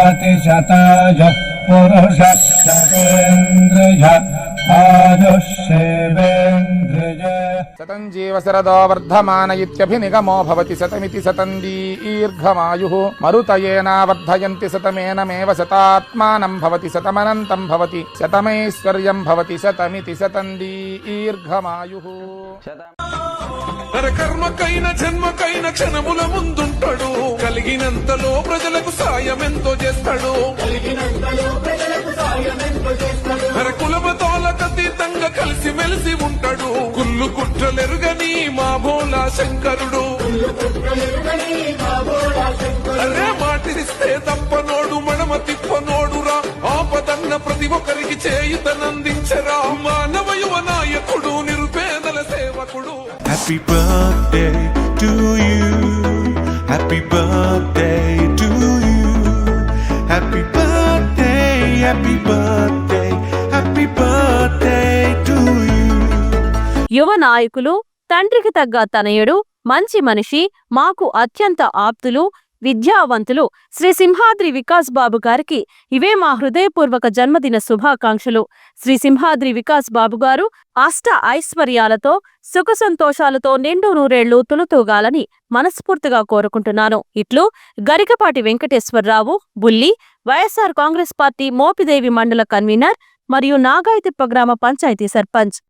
पति शताज पुरुष शतेन्द्र सतम् जीवशरदो वर्धमान इत्यभिनिगमो भवति सतमिति सतम् मरुतयेना वर्धयन्ति सतमेनमेव सतात्मानम् भवति सतमनन्तम् भवति शतमैश्वर्यम् भवति शतमिति सतम् दीर्घमायुः శతమైశ్వర్యం భవతి శతమితి శతం దీర్ఘమాయు నర కర్మకైన జన్మకైన క్షణముల ముందుంటాడు కలిగినంతలో ప్రజలకు సాయం ఎంతో చేస్తాడు. నర కులమతాలకు అతీతంగా కలిసి మెలిసి ఉంటాడు. కుళ్ళు కుట్రలెరుగని మా భోలా శంకరుడు. అరే మాటిస్తే తప్పనోడు మడమ తిప్పనోడురా. ఆపదన్న ప్రతి ఒక్కరికి చేయుతనందించరా. మానవ యువ నాయకుడు చిన్నప్పుడు happy birthday to you happy birthday to you happy birthday happy birthday happy birthday to you యువ నాయకులు తండ్రికి తగ్గ తనయుడు మంచి మనిషి మాకు అత్యంత ఆప్తులు విద్యావంతులు శ్రీ సింహాద్రి వికాస్ బాబు గారికి ఇవే మా హృదయపూర్వక జన్మదిన శుభాకాంక్షలు. శ్రీ సింహాద్రి వికాస్ బాబు గారు అష్ట ఐశ్వర్యాలతో సుఖ సంతోషాలతో నిండు నూరేళ్ళు తులుతూగాలని మనస్ఫూర్తిగా కోరుకుంటున్నాను. ఇట్లు గరికపాటి వెంకటేశ్వరరావు బుల్లి వైఎస్ఆర్ కాంగ్రెస్ పార్టీ మోపిదేవి మండల కన్వీనర్ మరియు నాగాయతిప్ప గ్రామ పంచాయతీ సర్పంచ్.